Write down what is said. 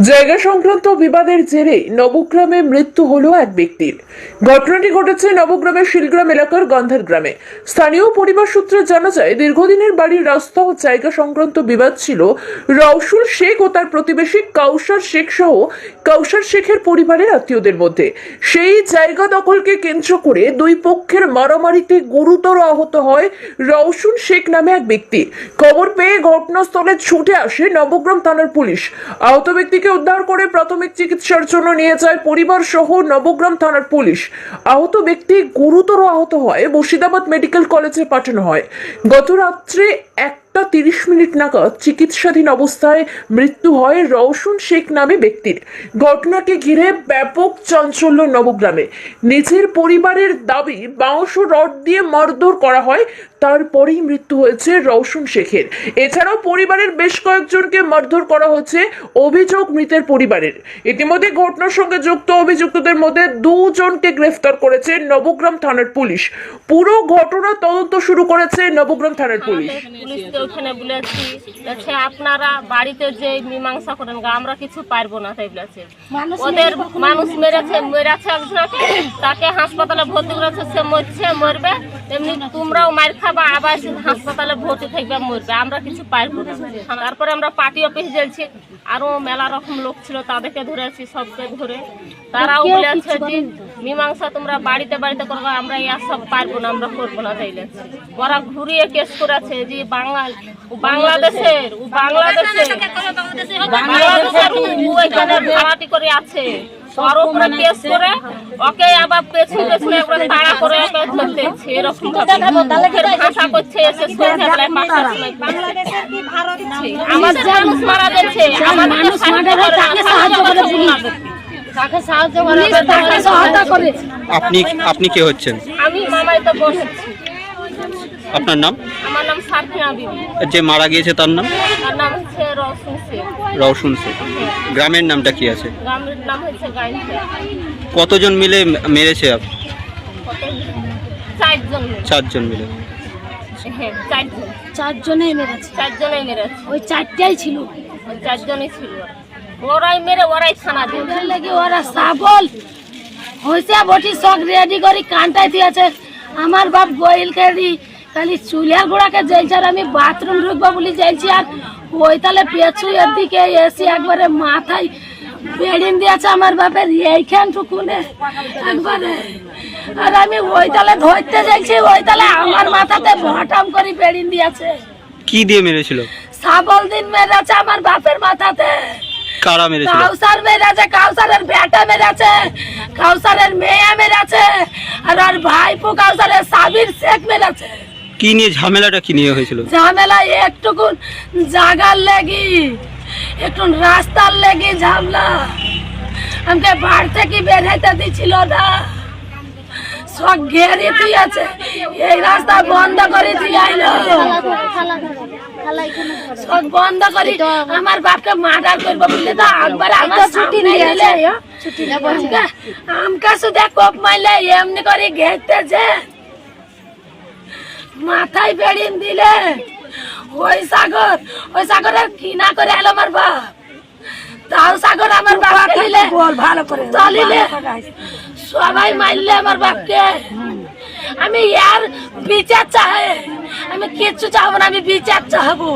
জায়গা সংক্রান্ত বিবাদের জেরে নবগ্রামে মৃত্যু হলো এক ব্যক্তির। ঘটনাটি ঘটেছে নবগ্রামের শিলগ্রাম এলাকার গন্ধার গ্রামে। স্থানীয় পরিবার সূত্রে জানা যায়, দীর্ঘদিনের বাড়ির রাস্তা ও জায়গা সংক্রান্ত বিবাদ ছিল রওশুল শেখ ও তার প্রতিবেশী কাউসার শেখ সহ কাউসার শেখের পরিবারের আত্মীয়দের মধ্যে। সেই জায়গা দখলকে কেন্দ্র করে দুই পক্ষের মারামারিতে গুরুতর আহত হয় রওশুল শেখ নামে এক ব্যক্তি। খবর পেয়ে ঘটনাস্থলে ছুটে আসে নবগ্রাম থানার পুলিশ। আহত ব্যক্তিকে উদ্ধার করে প্রাথমিক চিকিৎসার জন্য নিয়ে যায় পরিবার সহ নবগ্রাম থানার পুলিশ। আহত ব্যক্তি গুরুতর আহত হয়, মুর্শিদাবাদ মেডিকেল কলেজে পাঠানো হয়। গত রাত্রে একটা তিরিশ মিনিট নাগাদ চিকিৎসাধীন অবস্থায় মৃত্যু হয় রওশন শেখ নামে ব্যক্তির ঘটনাকে ঘিরে ব্যাপক চাঞ্চল্য নবগ্রামে নিজের পরিবারের দাবি বাউঁশ ও রড দিয়ে মারধর করা হয় তারপরেই মৃত্যু হয়েছে রওশন শেখের এছাড়াও পরিবারের বেশ কয়েকজনকে মারধর করা হয়েছে অভিযোগ মৃতের পরিবারের ইতিমধ্যে ঘটনার সঙ্গে যুক্ত অভিযুক্তদের মধ্যে দুজনকে গ্রেফতার করেছে নবগ্রাম থানার পুলিশ পুরো ঘটনা তদন্ত শুরু করেছে নবগ্রাম থানার পুলিশ ওখানে বলেছি বলছে আপনারা বাড়িতে যে মীমাংসা করেন গা, আমরা কিছু পারব না তাই বলেছে। ওদের মানুষ মেরেছে মেরেছে একজনকে তাকে হাসপাতালে ভর্তি করেছে সে মরছে মরবে। এমনি তোমরাও মার খাবা আবার হাসপাতালে ভর্তি থাকবে মরবে। আমরা কিছু পারব না। তারপরে আমরা পার্টি অফিস জ্বলছি আরও মেলা রকম লোক ছিল তাদেরকে ধরেছি সবকে ধরে। তারাও বলেছে যে মীমাংসা তোমরা বাড়িতে বাড়িতে করবে, আমরা ইয়া সব পারব না, আমরা করব না তাইলে। ওরা ঘুরিয়ে কেস করেছে যে বাঙাল, ও বাংলাদেশের বাংলাদেশের। বাংলাদেশের ওইখানে ভাড়াটি করে আছে। কেস করে, ওকে করে এরকম আমাদের মানুষ মারা গেছে, আমাদের মানুষ মারা তাকে সাহায্য করে তাকে সাহায্য করে তাকে সহায়তা করে। আপনি আপনি কে হচ্ছেন? আমি মামাই তো বসেছি। আপনার নাম? আমার নাম বিবি যে মারা গিয়েছে তার নাম? তার নাম হচ্ছে শেখ। রওশন শেখ। গ্রামের নামটা কি আছে? গ্রামের নাম হচ্ছে গাইন কতজন মিলে মেরেছে আপ- চারজন চারজন মিলে? হ্যাঁ চারজন। চারজনেই মেরেছে। চারজনেই মেরেছে। ওই চারটাই ছিল। ওই চারজনই ছিল। ওরাই মেরে ওরাই থানা দিয়ে লেগে ওরা সাবল। হয়েছে বটি সব রেডি করি কানটাই দিয়েছে। আমার বাপ গোয়েল কেড়ি খালি চুলিয়া গোড়াকে জ্বলছে আর আমি বাথরুম ঢুকবো বলে জ্বলছি আর ওই তালে পেছু এর দিকে এসে একবারে মাথায় বেড়িন দিয়েছে আমার বাপের। এইখান টুকুনে একবারে। আর আমি ওই তালে ধরতে যাইছি ওই তালে আমার মাথাতে ভটাম করে বেড়িন দিয়েছে। কি দিয়ে মেরেছিল? সাবল দিন মেরেছে আমার বাপের মাথাতে। কারা মেরেছিল? কাউসার মেরেছে কাউসারের বেটা মেরেছে কাউসারের মেয়ে মেরেছে আর ওর ভাইপো কাউসারের সাবির শেখ মেরেছে। কি নিয়ে ঝামেলাটা কি নিয়ে হয়েছিল? ঝামেলা একটুকুন জাগার লেগি একটু রাস্তার লেগে ঝামলা। আমাকে বাড়ি থেকে বেরাইতে দিছিল না। সব ঘেরে তুই আছে। এই রাস্তা বন্ধ করে তুই আইলো। সব বন্ধ করি আমার বাপকে মার্ডার করব বললে তো? একবার আমার ছুটি নিয়ে আমকা শুধু কোপ মাইলে এমনি করে ঘেরতেছে। মাথায় বেড়িন দিলে। ওই সাগর ওই সাগরের কিনা করে এলো আমার বাপ তাও সাগর আমার বাবা খাইলে ভালো করে। চলিলে সবাই মারলে আমার বাপকে। আমি ইয়ার বিচার চাহে আমি কিচ্ছু চাহবো না, আমি বিচার চাহবো।